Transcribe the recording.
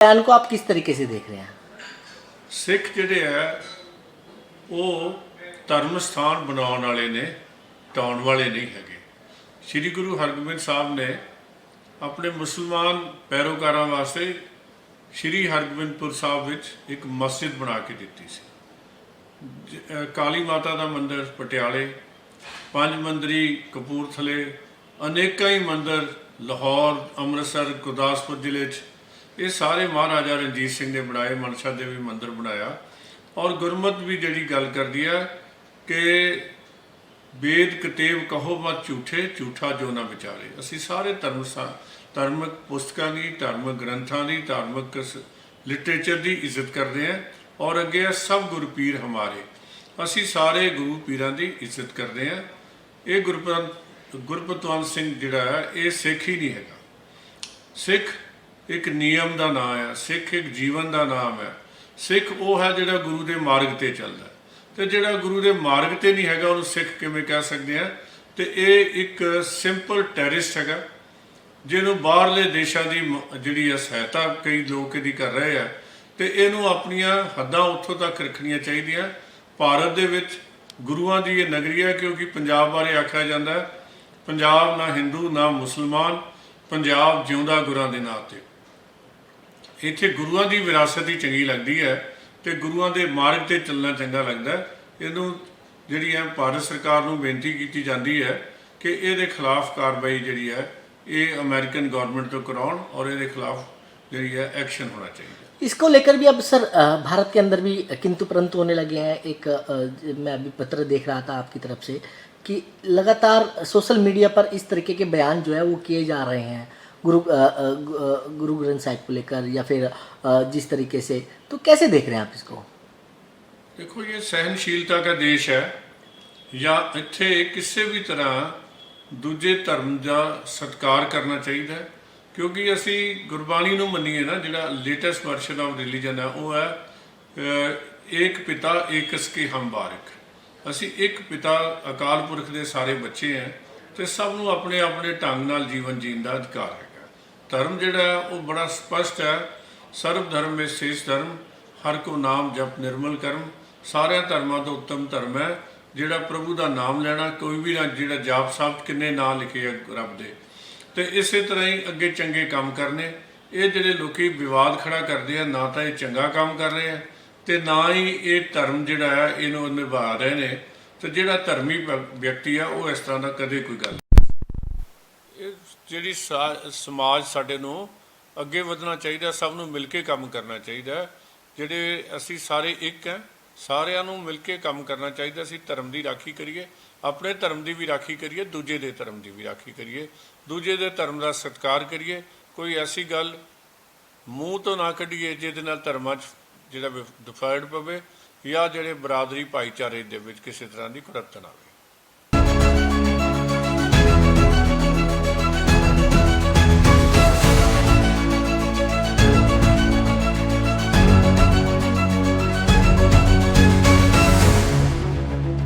बयान को आप किस तरीके से देख रहे हैं ਸਿੱਖ ਜਿਹੜੇ ਆ ਉਹ ਧਰਮ ਸਥਾਨ ਬਣਾਉਣ ਵਾਲੇ ਨੇ ਟਾਉਣ ਵਾਲੇ ਨਹੀਂ ਹੈਗੇ ਸ੍ਰੀ ਗੁਰੂ ਹਰਗੋਬਿੰਦ ਸਾਹਿਬ ਨੇ ਆਪਣੇ ਮੁਸਲਮਾਨ ਪੈਰੋਕਾਰਾਂ ਵਾਸਤੇ ਸ੍ਰੀ ਹਰਗੋਬਿੰਦਪੁਰ ਸਾਹਿਬ ਵਿੱਚ ਇੱਕ ਮਸਜਿਦ ਬਣਾ ਕੇ ਦਿੱਤੀ ਸੀ ਜ- ਅਹ ਕਾਲੀ ਮਾਤਾ ਦਾ ਮੰਦਿਰ ਪਟਿਆਲੇ ਪੰਜ ਮੰਦਰੀ ਕਪੂਰਥਲੇ ਅਨੇਕਾਂ ਹੀ ਮੰਦਿਰ ਲਾਹੌਰ ਅੰਮ੍ਰਿਤਸਰ ਗੁਰਦਾਸਪੁਰ ਜ਼ਿਲ੍ਹੇ 'ਚ ਇਹ ਸਾਰੇ ਮਹਾਰਾਜਾ ਰਣਜੀਤ ਸਿੰਘ ਨੇ ਬਣਾਏ, ਮਨਸਾ ਦੇਵੀ ਮੰਦਿਰ ਬਣਾਇਆ। ਔਰ ਗੁਰਮਤ ਵੀ ਜਿਹੜੀ ਗੱਲ ਕਰਦੀ ਹੈ ਕਿ ਵੇਦ ਕਤੇਬ ਕਹੋ ਮਤ ਝੂਠੇ, ਝੂਠਾ ਜੋ ਨਾ ਵਿਚਾਰੇ। ਅਸੀਂ ਸਾਰੇ ਧਰਮ ਸਾ- ਧਾਰਮਿਕ ਪੁਸਤਕਾਂ ਦੀ ਧਾਰਮਿਕ ਗ੍ਰੰਥਾਂ ਦੀ ਧਾਰਮਿਕ ਲਿਟਰੇਚਰ ਦੀ ਇੱਜ਼ਤ ਕਰਦੇ ਹਾਂ ਔਰ ਅੱਗੇ ਹੈ ਸਭ ਗੁਰੂ ਪੀਰ ਹਮਾਰੇ। ਅਸੀਂ ਸਾਰੇ ਗੁਰੂ ਪੀਰਾਂ ਦੀ ਇੱਜ਼ਤ ਕਰਦੇ ਹਾਂ। ਇਹ ਗੁਰਪਤ ਗੁਰਪਤਵੰਤ ਸਿੰਘ ਜਿਹੜਾ ਹੈ, ਇਹ ਸਿੱਖ ਹੀ ਨਹੀਂ ਹੈਗਾ। ਸਿੱਖ ਇੱਕ ਨਿਯਮ ਦਾ ਨਾਮ ਹੈ, ਸਿੱਖ ਇੱਕ ਜੀਵਨ ਦਾ ਨਾਮ ਹੈ। ਸਿੱਖ ਉਹ ਹੈ ਜਿਹੜਾ ਗੁਰੂ ਦੇ ਮਾਰਗ ਤੇ ਚੱਲਦਾ ਹੈ। ਤੇ ਜਿਹੜਾ ਗੁਰੂ ਦੇ ਮਾਰਗ ਤੇ ਨਹੀਂ ਹੈਗਾ, ਉਹਨੂੰ ਸਿੱਖ ਕਿਵੇਂ ਕਹਿ ਸਕਦੇ ਆ? ਤੇ ਇਹ ਇੱਕ ਸਿੰਪਲ ਟੈਰਿਸਟ ਹੈਗਾ, ਜਿਹਨੂੰ ਬਾਹਰਲੇ ਦੇਸ਼ਾਂ ਦੀ ਮ- ਜਿਹੜੀ ਹੈ ਸਹਾਇਤਾ ਕਈ ਲੋਕ ਇਹਦੀ ਕਰ ਰਹੇ ਆ। ਤੇ ਇਹਨੂੰ ਆਪਣੀਆਂ ਹੱਦਾਂ ਉੱਥੋਂ ਤੱਕ ਰੱਖਣੀਆਂ ਚਾਹੀਦੀਆਂ। ਭਾਰਤ ਦੇ ਵਿੱਚ ਗੁਰੂਆਂ ਦੀ ਇਹ ਨਗਰੀ ਹੈ, ਕਿਉਂਕਿ ਪੰਜਾਬ ਬਾਰੇ ਆਖਿਆ ਜਾਂਦਾ ਹੈ, ਪੰਜਾਬ ਨਾ ਹਿੰਦੂ ਨਾ ਮੁਸਲਮਾਨ, ਪੰਜਾਬ ਜਿਉਂਦਾ ਗੁਰਾਂ ਦੇ ਨਾਂ ਤੇ। ਇੱਥੇ ਗੁਰੂਆਂ ਦੀ ਵਿਰਾਸਤ ਹੀ ਚੰਗੀ ਲੱਗਦੀ ਹੈ ਤੇ ਗੁਰੂਆਂ ਦੇ ਮਾਰਗ ਤੇ ਚੱਲਣਾ ਚੰਗਾ ਲੱਗਦਾ ਹੈ ਇਹਨੂੰ ਜਿਹੜੀ ਹੈ ਭਾਰਤ ਸਰਕਾਰ ਨੂੰ ਬੇਨਤੀ ਕੀਤੀ ਜਾਂਦੀ ਹੈ ਕਿ ਇਹਦੇ ਖਿਲਾਫ ਕਾਰਵਾਈ ਜਿਹੜੀ ਹੈ ਇਹ ਅਮਰੀਕਨ ਗਵਰਨਮੈਂਟ ਤੋਂ ਕਰਾਉਣ ਔਰ ਇਹਦੇ ਖਿਲਾਫ ਜਿਹੜੀ ਹੈ ਐਕਸ਼ਨ ਹੋਣਾ ਚਾਹੀਦਾ इसको लेकर भी अब सर अ, भारत के अंदर भी किंतु परंतु होने लगे हैं एक अ, मैं अभी पत्र देख रहा था आपकी तरफ से कि लगातार सोशल मीडिया पर इस तरीके के बयान जो है वो किए जा रहे हैं गुरु अ, अ, गु- अ, गुरु ग्रंथ साहिब को लेकर या फिर अ, जिस तरीके से तो कैसे देख रहे हैं आप इसको ਦੇਖੋ ਇਹ ਸਹਿਨਸ਼ੀਲਤਾ ਦਾ ਦੇਸ਼ ਹੈ ਜਾਂ ਇੱਥੇ ਕਿਸੇ ਵੀ ਤਰ੍ਹਾਂ ਦੂਜੇ ਧਰਮ ਦਾ ਸਤਿਕਾਰ ਕਰਨਾ ਚਾਹੀਦਾ ਹੈ ਕਿਉਂਕਿ ਅਸੀਂ ਗੁਰਬਾਣੀ ਨੂੰ ਮੰਨੀਏ ਨਾ ਜਿਹੜਾ ਲੇਟੈਸਟ ਵਰਸ਼ਨ ਆਫ ਰਿਲੀਜਨ ਹੈ ਉਹ ਹੈ ਅਹ, ਏਕ ਪਿਤਾ ਏਕਸ ਕੀ ਹਮ ਬਾਰਿਕ ਅਸੀਂ ਇੱਕ ਪਿਤਾ ਅਕਾਲ ਪੁਰਖ ਦੇ ਸਾਰੇ ਬੱਚੇ ਹਾਂ ਤੇ ਸਭ ਨੂੰ ਆਪਣੇ ਆਪਣੇ ਢੰਗ ਨਾਲ ਜੀਵਨ ਜੀਣ ਦਾ ਅਧਿਕਾਰ ਹੈਗਾ ਧਰਮ ਜਿਹੜਾ ਹੈ, ਉਹ ਬੜਾ ਸਪਸ਼ਟ ਹੈ। ਸਰਬ ਧਰਮ ਵਿੱਚ ਸੇਸ਼ ਧਰਮ। ਹਰ ਕੋ ਨਾਮ ਜਪ ਨਿਰਮਲ ਕਰਮ। ਸਾਰਿਆਂ ਧਰਮਾਂ ਤੋਂ ਉੱਤਮ ਧਰਮ ਹੈ, ਜਿਹੜਾ ਪ੍ਰਭੂ ਦਾ ਨਾਮ ਲੈਣਾ, ਕੋਈ ਵੀ ਨਾ ਜਿਹੜਾ ਜਾਪ ਸਾਹਿਬ ਕਿੰਨੇ ਨਾਂ ਲਿਖੇ ਆ ਰੱਬ ਦੇ। ਤੇ ਇਸੇ ਤਰ੍ਹਾਂ ਹੀ ਅੱਗੇ ਚੰਗੇ ਕੰਮ ਕਰਨੇ। ਇਹ ਜਿਹੜੇ ਲੋਕੀ ਵਿਵਾਦ ਖੜਾ ਕਰਦੇ ਆ, ਨਾ ਤਾਂ ਇਹ ਚੰਗਾ ਕੰਮ ਕਰ ਰਹੇ ਆ, ਤੇ ਨਾ ਹੀ ਇਹ ਧਰਮ ਜਿਹੜਾ ਹੈ ਇਹਨੂੰ ਨਿਭਾ ਰਹੇ ਨੇ। ਤੇ ਜਿਹੜਾ ਧਰਮੀ ਵਿਅਕਤੀ ਆ, ਉਹ ਇਸ ਤਰ੍ਹਾਂ ਦਾ ਕਦੇ ਕੋਈ ਗੱਲ ਜਿਹੜੀ ਸਾ- ਸਮਾਜ ਸਾਡੇ ਨੂੰ ਅੱਗੇ ਵਧਣਾ ਚਾਹੀਦਾ, ਸਭ ਨੂੰ ਮਿਲ ਕੇ ਕੰਮ ਕਰਨਾ ਚਾਹੀਦਾ। ਜਿਹੜੇ ਅਸੀਂ ਸਾਰੇ ਇੱਕ ਹੈ, ਸਾਰਿਆਂ ਨੂੰ ਮਿਲ ਕੇ ਕੰਮ ਕਰਨਾ ਚਾਹੀਦਾ। ਅਸੀਂ ਧਰਮ ਦੀ ਰਾਖੀ ਕਰੀਏ, ਆਪਣੇ ਧਰਮ ਦੀ ਵੀ ਰਾਖੀ ਕਰੀਏ, ਦੂਜੇ ਦੇ ਧਰਮ ਦੀ ਵੀ ਰਾਖੀ ਕਰੀਏ। ਦੂਜੇ ਦੇ ਧਰਮ ਦਾ ਸਤਿਕਾਰ ਕਰੀਏ। ਕੋਈ ਐਸੀ ਗੱਲ ਮੂੰਹ ਤੋਂ ਨਾ ਕੱਢੀਏ, ਜਿਹਦੇ ਨਾਲ ਧਰਮਾਂ 'ਚ ਜਿਹੜਾ ਡਿਫਾਈਡ ਪਵੇ, ਜਾਂ ਜਿਹੜੇ ਬਰਾਦਰੀ ਭਾਈਚਾਰੇ ਦੇ ਵਿੱਚ ਕਿਸੇ ਤਰ੍ਹਾਂ ਦੀ ਕੁੜੱਤਣ ਆਵੇ